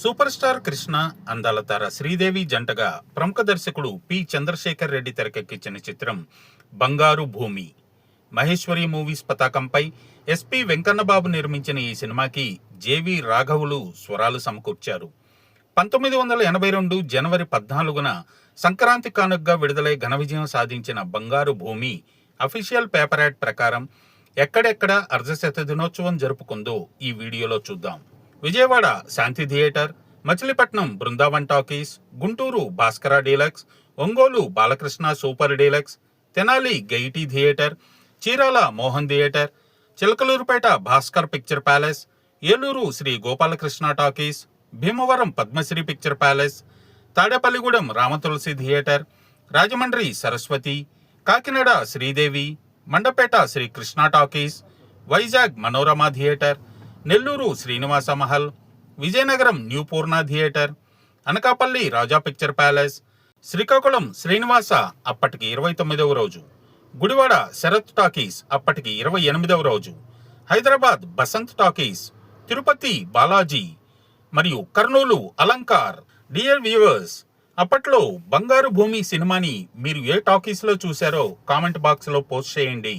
Super star Krishna అందాల తార శ్రీదేవి జంటగా ప్రముఖ దర్శకుడు పి. చంద్రశేఖర్ రెడ్డి తెరకెక్కించిన చిత్రం బంగారు భూమి. మహేశ్వరి మూవీస్ పతాకంపై ఎస్పి వెంకన్నబాబు నిర్మించిన ఈ సినిమాకి జేవి రాఘవులు స్వరాలు సమకూర్చారు. పంతొమ్మిది వందల ఎనభై రెండు జనవరి పద్నాలుగున సంక్రాంతి కానుకగా విడుదలై ఘన విజయం సాధించిన బంగారు భూమి అఫీషియల్ పేపర్ యాడ్ ప్రకారం ఎక్కడెక్కడ అర్ధశత దినోత్సవం జరుపుకుందో ఈ వీడియోలో చూద్దాం. Vijayawada Shanti theatre Machilipatnam Brindavan talkies Guntur Bhaskara deluxe Ongole Balakrishna super deluxe Tenali Gaiety theatre Chirala Mohan theatre Chilakaluripet Bhaskar picture palace Eluru Sri Gopalakrishna talkies Bhimavaram Padmasri picture palace Tadepalligudem Ramatulasi theatre Rajahmundry Saraswati Kakinada Sridevi Mandapeta Sri Krishna talkies Vizag Manorama theatre Nellore Srinivasa Mahal Vizianagaram new Purna theatre Anakapalli Raja picture palace Srikakulam Srinivasa అప్పటికి ఇరవై తొమ్మిదవ రోజు Gudivada Sarath talkies అప్పటికి ఇరవై ఎనిమిదవ రోజు Hyderabad Basant talkies Tirupati Balaji మరియు Kurnool Alankar. Dear viewers అప్పట్లో బంగారు భూమి సినిమాని మీరు ఏ టాకీస్లో చూశారో కామెంట్ బాక్స్లో పోస్ట్ చేయండి.